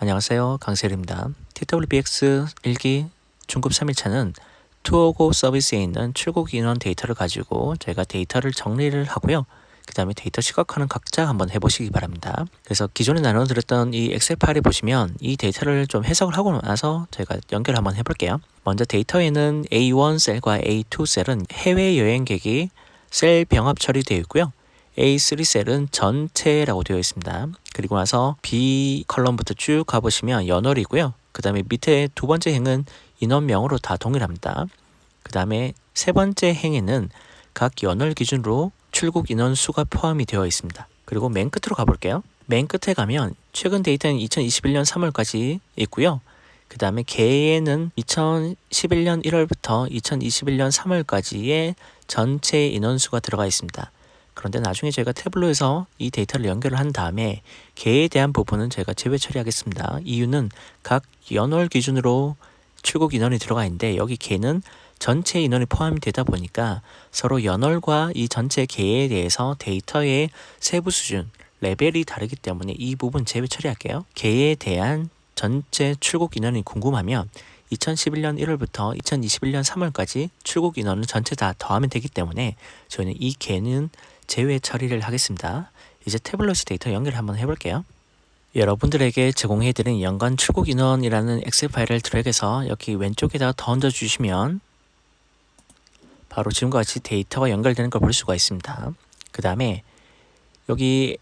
안녕하세요. 강세일입니다. TWBX 1기 중급 3일차는 투어고 서비스에 있는 출국 인원 데이터를 가지고 저희가 데이터를 정리를 하고요. 그 다음에 데이터 시각화는 각자 한번 해보시기 바랍니다. 그래서 기존에 나눠드렸던 이 엑셀 파일에 보시면 이 데이터를 좀 해석을 하고 나서 저희가 연결 한번 해볼게요. 먼저 데이터에는 A1 셀과 A2 셀은 해외 여행객이 셀 병합 처리되어 있고요. A3 셀은 전체라고 되어 있습니다. 그리고 나서 B 컬럼부터 쭉 가보시면 연월이고요. 그 다음에 밑에 두 번째 행은 인원명으로 다 동일합니다. 그 다음에 세 번째 행에는 각 연월 기준으로 출국 인원 수가 포함이 되어 있습니다. 그리고 맨 끝으로 가볼게요. 맨 끝에 가면 최근 데이터는 2021년 3월까지 있고요. 그 다음에 개에는 2011년 1월부터 2021년 3월까지의 전체 인원수가 들어가 있습니다. 그런데 나중에 제가 태블로에서 이 데이터를 연결을 한 다음에 개에 대한 부분은 제가 제외 처리하겠습니다. 이유는 각 연월 기준으로 출국 인원이 들어가 있는데 여기 개는 전체 인원이 포함이 되다 보니까 서로 연월과 이 전체 개에 대해서 데이터의 세부 수준, 레벨이 다르기 때문에 이 부분 제외 처리할게요. 개에 대한 전체 출국 인원이 궁금하면 2011년 1월부터 2021년 3월까지 출국 인원을 전체 다 더하면 되기 때문에 저희는 이 개는 제외 처리를 하겠습니다. 이제 태블릿 데이터 연결 한번 해볼게요. 여러분들에게 제공해드린 연간 출국 인원이라는 엑셀 파일을 드래그해서 여기 왼쪽에다 더 얹어주시면 바로 지금과 같이 데이터가 연결되는 걸 볼 수가 있습니다. 그 다음에 여기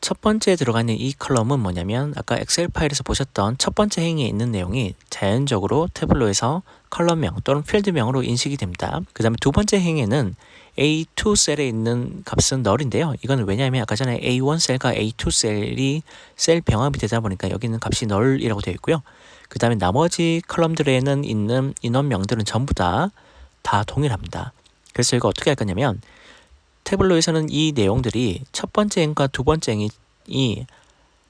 첫 번째 들어가 있는 이 컬럼은 뭐냐면 아까 엑셀 파일에서 보셨던 첫 번째 행에 있는 내용이 자연적으로 태블로에서 컬럼명 또는 필드명으로 인식이 됩니다. 그 다음에 두 번째 행에는 A2 셀에 있는 값은 널인데요. 이건 왜냐하면 아까 전에 A1 셀과 A2 셀이 셀 병합이 되다 보니까 여기 있는 값이 널이라고 되어 있고요. 그 다음에 나머지 컬럼들에는 있는 인원명들은 전부 다 다 동일합니다. 그래서 저희가 어떻게 할 거냐면 태블로에서는 이 내용들이 첫 번째 행과 두 번째 행이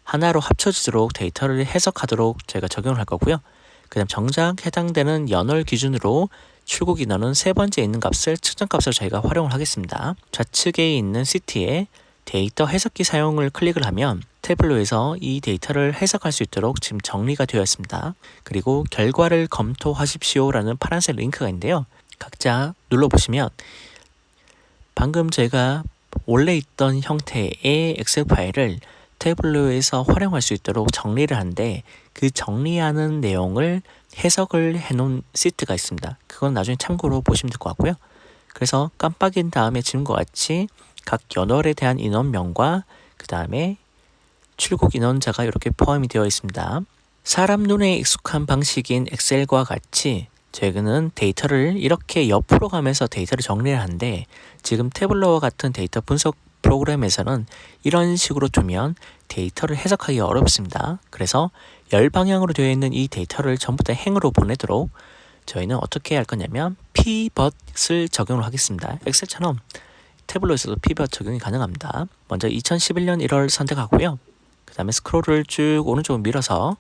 하나로 합쳐지도록 데이터를 해석하도록 제가 적용을 할 거고요. 그 다음 정작 해당되는 연월 기준으로 출국 인원은 세 번째 있는 값을 측정값으로 저희가 활용을 하겠습니다. 좌측에 있는 시티에 데이터 해석기 사용을 클릭을 하면 태블로에서 이 데이터를 해석할 수 있도록 지금 정리가 되어 있습니다. 그리고 결과를 검토하십시오라는 파란색 링크가 있는데요. 각자 눌러보시면 방금 제가 원래 있던 형태의 엑셀 파일을 태블로에서 활용할 수 있도록 정리를 하는데 그 정리하는 내용을 해석을 해놓은 시트가 있습니다. 그건 나중에 참고로 보시면 될 것 같고요. 그래서 깜빡인 다음에 지금과 같이 각 연월에 대한 인원명과 그 다음에 출국 인원자가 이렇게 포함이 되어 있습니다. 사람 눈에 익숙한 방식인 엑셀과 같이 저희는 데이터를 이렇게 옆으로 가면서 데이터를 정리를 하는데 지금 태블러와 같은 데이터 분석 프로그램에서는 이런 식으로 두면 데이터를 해석하기 어렵습니다. 그래서 열 방향으로 되어 있는 이 데이터를 전부 다 행으로 보내도록 저희는 어떻게 할 거냐면 pbut을 적용을 하겠습니다. 엑셀처럼 태블로에서도 pbut 적용이 가능합니다. 먼저 2011년 1월 선택하고요. 그 다음에 스크롤을 쭉 오른쪽으로 밀어서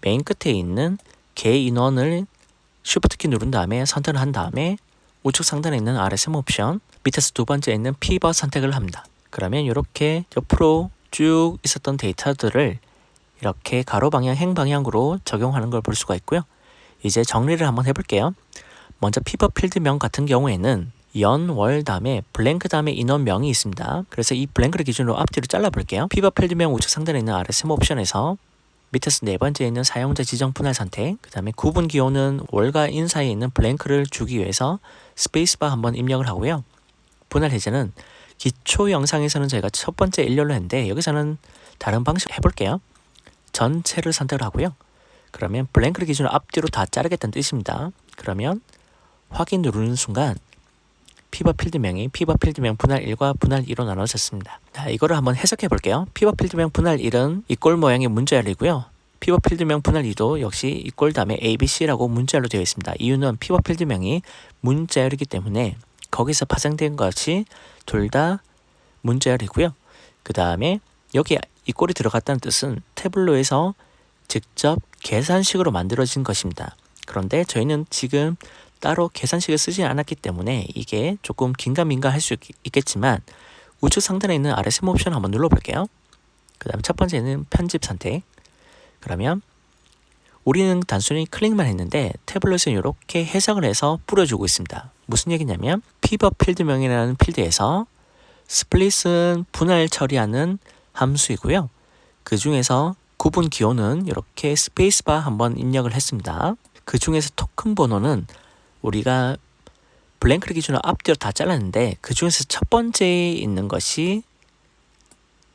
메인 끝에 있는 개 인원을 쉬프트 키 누른 다음에 선택을 한 다음에 우측 상단에 있는 RSM 옵션 밑에서 두 번째 있는 피벗 선택을 합니다. 그러면 이렇게 옆으로 쭉 있었던 데이터들을 이렇게 가로 방향, 행 방향으로 적용하는 걸 볼 수가 있고요. 이제 정리를 한번 해볼게요. 먼저 피벗 필드명 같은 경우에는 연, 월 다음에 블랭크 다음에 인원명이 있습니다. 그래서 이 블랭크를 기준으로 앞뒤로 잘라볼게요. 피벗 필드명 우측 상단에 있는 RSM 옵션에서 밑에서 네 번째 있는 사용자 지정 분할 선택 그 다음에 구분 기호는 월과 인 사이에 있는 블랭크를 주기 위해서 스페이스바 한번 입력을 하고요. 분할 해제는 기초 영상에서는 저희가 첫 번째 일렬로 했는데 여기서는 다른 방식 해볼게요. 전체를 선택을 하고요. 그러면 블랭크를 기준으로 앞뒤로 다 자르겠다는 뜻입니다. 그러면 확인 누르는 순간 피버 필드명이 피버 필드명 분할 1과 분할 2로 나눠졌습니다. 자, 이거를 한번 해석해 볼게요. 피버 필드명 분할 1은 이 꼴 모양의 문자열이고요. 피버 필드명 분할 2도 역시 이 꼴 다음에 ABC라고 문자열로 되어 있습니다. 이유는 피버 필드명이 문자열이기 때문에 거기서 파생된 것이 둘 다 문자열이고요. 그 다음에 여기 이 꼴이 들어갔다는 뜻은 태블로에서 직접 계산식으로 만들어진 것입니다. 그런데 저희는 지금 따로 계산식을 쓰지 않았기 때문에 이게 조금 긴가민가 할 수 있겠지만 우측 상단에 있는 RSM 옵션 한번 눌러볼게요. 그 다음 첫 번째는 편집 선택 그러면 우리는 단순히 클릭만 했는데 태블릿은 이렇게 해석을 해서 뿌려주고 있습니다. 무슨 얘기냐면 피벗 필드명이라는 필드에서 스플릿은 분할 처리하는 함수이고요. 그 중에서 구분 기호는 이렇게 스페이스바 한번 입력을 했습니다. 그 중에서 토큰 번호는 우리가 블랭크를 기준으로 앞뒤로 다 잘랐는데 그 중에서 첫 번째에 있는 것이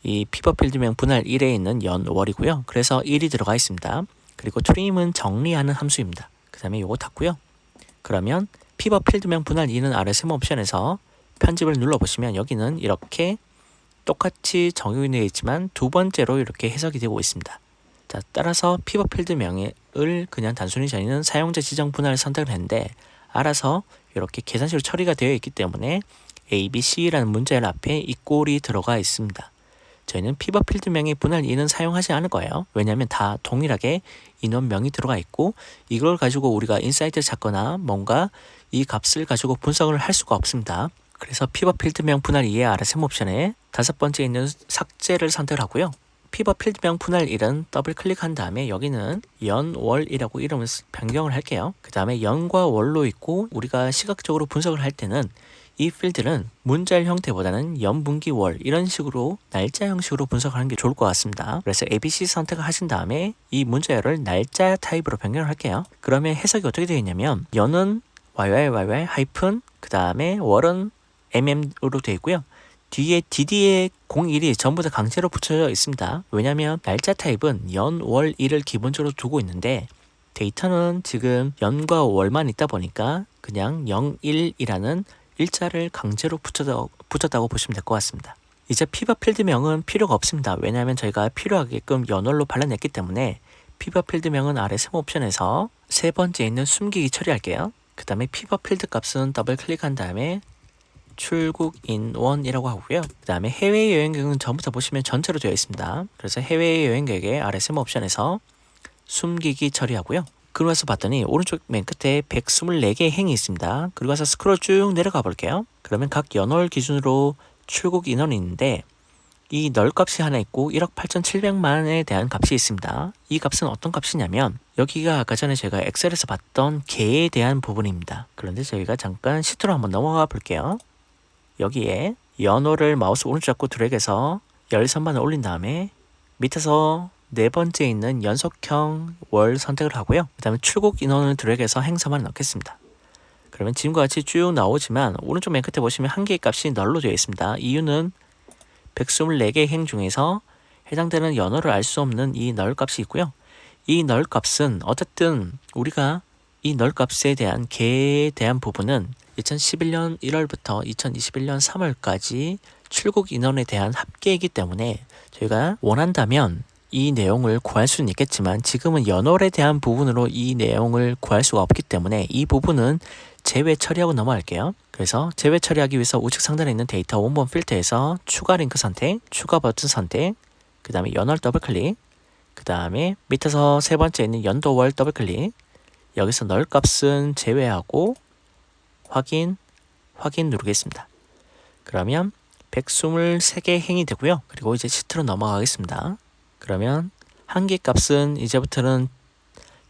이 피벗 필드명 분할 1에 있는 연월이고요. 그래서 1이 들어가 있습니다. 그리고 트림은 정리하는 함수입니다. 그 다음에 요거 닫고요. 그러면 피벗 필드명 분할 2는 아래 세모 옵션에서 편집을 눌러보시면 여기는 이렇게 똑같이 적용이 되어 있지만 두 번째로 이렇게 해석이 되고 있습니다. 자, 따라서 피벗 필드 명을 그냥 단순히 저희는 사용자 지정 분할을 선택을 했는데 알아서 이렇게 계산식으로 처리가 되어 있기 때문에 A, B, C라는 문자열 앞에 이 꼴이 들어가 있습니다. 저희는 피벗 필드명의 분할 2는 사용하지 않을 거예요. 왜냐하면 다 동일하게 인원명이 들어가 있고 이걸 가지고 우리가 인사이트를 찾거나 뭔가 이 값을 가지고 분석을 할 수가 없습니다. 그래서 피벗 필드명 분할 2의 아래 세모 옵션에 다섯 번째 있는 삭제를 선택을 하고요. 피벗 필드 명 분할 1은 더블 클릭한 다음에 여기는 연, 월이라고 이름을 쓰- 변경을 할게요. 그 다음에 연과 월로 있고 우리가 시각적으로 분석을 할 때는 이 필드는 문자열 형태보다는 연분기 월 이런 식으로 날짜 형식으로 분석하는 게 좋을 것 같습니다. 그래서 ABC 선택을 하신 다음에 이 문자열을 날짜 타입으로 변경을 할게요. 그러면 해석이 어떻게 되겠냐면 연은 YYYY 하이픈 그 다음에 월은 MM으로 되어 있고요. 뒤에 DD의 01이 전부 다 강제로 붙여져 있습니다. 왜냐하면 날짜 타입은 연, 월, 일을 기본적으로 두고 있는데 데이터는 지금 연과 월만 있다 보니까 그냥 0, 1이라는 일자를 강제로 붙여다, 붙였다고 보시면 될 것 같습니다. 이제 피벗 필드명은 필요가 없습니다. 왜냐하면 저희가 필요하게끔 연월로 발라냈기 때문에 피벗 필드명은 아래 세모 옵션에서 세 번째 있는 숨기기 처리할게요. 그 다음에 피벗 필드 값은 더블 클릭한 다음에 출국 인원이라고 하고요. 그 다음에 해외 여행 계획은 전부 다 보시면 전체로 되어 있습니다. 그래서 해외 여행 계획의 아래 세모 옵션에서 숨기기 처리하고요. 그러고 나서 봤더니 오른쪽 맨 끝에 124개의 행이 있습니다. 그리고 와서 스크롤 쭉 내려가 볼게요. 그러면 각 연월 기준으로 출국 인원이 있는데 이 널 값이 하나 있고 1억 8,700만에 대한 값이 있습니다. 이 값은 어떤 값이냐면 여기가 아까 전에 제가 엑셀에서 봤던 개에 대한 부분입니다. 그런데 저희가 잠깐 시트로 한번 넘어가 볼게요. 여기에 연호를 마우스 오른쪽 잡고 드래그해서 열선반을 올린 다음에 밑에서 네 번째 있는 연속형 월 선택을 하고요. 그 다음에 출국 인원을 드래그해서 행사만 넣겠습니다. 그러면 지금과 같이 쭉 나오지만 오른쪽 맨 끝에 보시면 한 개의 값이 널로 되어 있습니다. 이유는 124개의 행 중에서 해당되는 연어를 알 수 없는 이 널 값이 있고요. 이 널 값은 어쨌든 우리가 이 널 값에 대한 개에 대한 부분은 2011년 1월부터 2021년 3월까지 출국 인원에 대한 합계이기 때문에 저희가 원한다면 이 내용을 구할 수는 있겠지만 지금은 연월에 대한 부분으로 이 내용을 구할 수가 없기 때문에 이 부분은 제외 처리하고 넘어갈게요. 그래서 제외 처리하기 위해서 우측 상단에 있는 데이터 원본 필터에서 추가 링크 선택, 추가 버튼 선택, 그 다음에 연월 더블 클릭, 그 다음에 밑에서 세 번째 있는 연도월 더블 클릭, 여기서 널 값은 제외하고 확인, 확인 누르겠습니다. 그러면 123개 행이 되고요. 그리고 이제 시트로 넘어가겠습니다. 그러면 한계 값은 이제부터는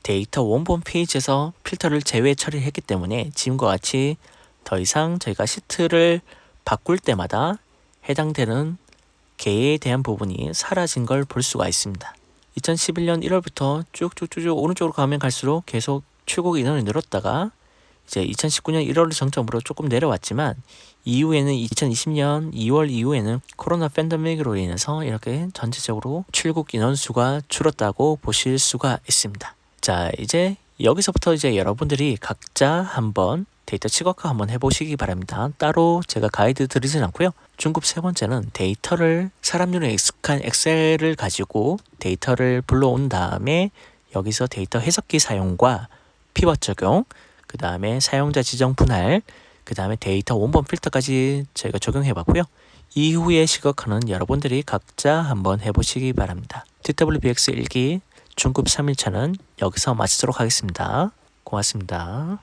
데이터 원본 페이지에서 필터를 제외 처리했기 때문에 지금과 같이 더 이상 저희가 시트를 바꿀 때마다 해당되는 개에 대한 부분이 사라진 걸 볼 수가 있습니다. 2011년 1월부터 쭉쭉쭉쭉 오른쪽으로 가면 갈수록 계속 출국 인원이 늘었다가 이제 2019년 1월을 정점으로 조금 내려왔지만 이후에는 2020년 2월 이후에는 코로나 팬데믹으로 인해서 이렇게 전체적으로 출국 인원 수가 줄었다고 보실 수가 있습니다. 자, 이제 여기서부터 이제 여러분들이 각자 한번 데이터 치거카 한번 해보시기 바랍니다. 따로 제가 가이드 드리진 않고요. 중급 세 번째는 데이터를 사람 눈에 익숙한 엑셀을 가지고 데이터를 불러온 다음에 여기서 데이터 해석기 사용과 피벗 적용, 그 다음에 사용자 지정 분할, 그 다음에 데이터 원본 필터까지 저희가 적용해 봤고요. 이후에 시각화는 여러분들이 각자 한번 해보시기 바랍니다. TWBX 1기 중급 3일차는 여기서 마치도록 하겠습니다. 고맙습니다.